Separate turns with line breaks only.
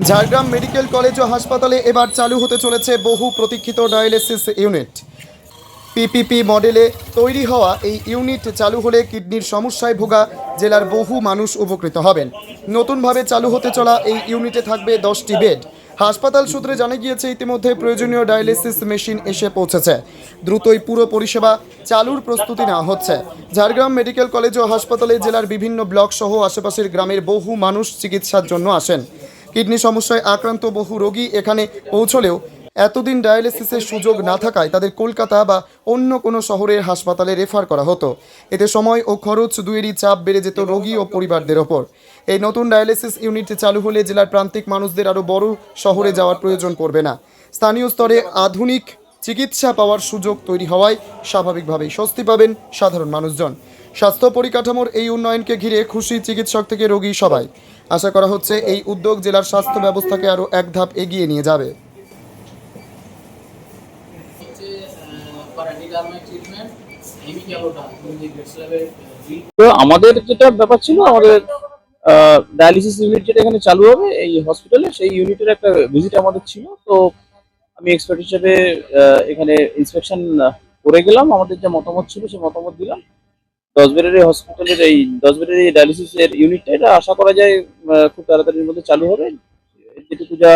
Jhargram medical college ও হাসপাতালে এবার চালু হতে চলেছে বহু প্রতীক্ষিত ডায়ালিসিস ইউনিট। পিপিপি মডেলে তৈরি হওয়া এই ইউনিট চালু হলে কিডনির সমস্যায় ভোগা জেলার বহু মানুষ উপকৃত হবেন। নতুনভাবে চালু হতে চলা এই ইউনিটে থাকবে দশটি বেড। হাসপাতাল সূত্রে জানা গিয়েছে, ইতিমধ্যে প্রয়োজনীয় ডায়ালিসিস মেশিন এসে পৌঁছেছে। দ্রুতই পুরো পরিষেবা চালুর প্রস্তুতি নেওয়া হচ্ছে। ঝাড়গ্রাম মেডিকেল কলেজ ও হাসপাতালে জেলার বিভিন্ন ব্লক সহ আশেপাশের গ্রামের বহু মানুষ চিকিৎসার জন্য আসেন। কিডনি সমস্যায় আক্রান্ত বহু রোগী এখানে পৌঁছলেও এতদিন ডায়ালিসিসের সুযোগ না থাকায় তাদের কলকাতা বা অন্য কোনো শহরের হাসপাতালে রেফার করা হতো। এতে সময় ও খরচ দুয়েরই চাপ বেড়ে যেত রোগী ও পরিবারদের ওপর। এই নতুন ডায়ালিসিস ইউনিট চালু হলে জেলার প্রান্তিক মানুষদের আরও বড় শহরে যাওয়ার প্রয়োজন পড়বে না। স্থানীয় স্তরে আধুনিক চিকিৎসা পাওয়ার সুযোগ তৈরি হওয়ায় স্বাভাবিকভাবেই স্বস্তি পাবেন সাধারণ মানুষজন। স্বাস্থ্য পরিকাঠামোর এই উন্নয়নকে ঘিরে খুশি চিকিৎসক থেকে রোগী সবাই। আশা করা হচ্ছে এই উদ্যোগ জেলার স্বাস্থ্য ব্যবস্থাকে আরও এক ধাপ এগিয়ে নিয়ে যাবে।
আমাদের যেটা ব্যাপার ছিল, আমাদের ডায়ালিসিস ইউনিট যেটা এখানে চালু হবে, এই হসপিটালে সেই ইউনিটের একটা ভিজিট আমাদের ছিল। তো আমি এক্সপার্ট হিসেবে এখানে ইন্সপেকশন করে গেলাম। আমাদের যে মতামত ছিল, সেই মতামত দিলাম। দশ বেডের এই হসপিটালের এই, দশ এই ডায়ালিসিস এর ইউনিটটা এটা আশা করা যায় খুব তাড়াতাড়ির মধ্যে চালু হবে। যেটুকু যা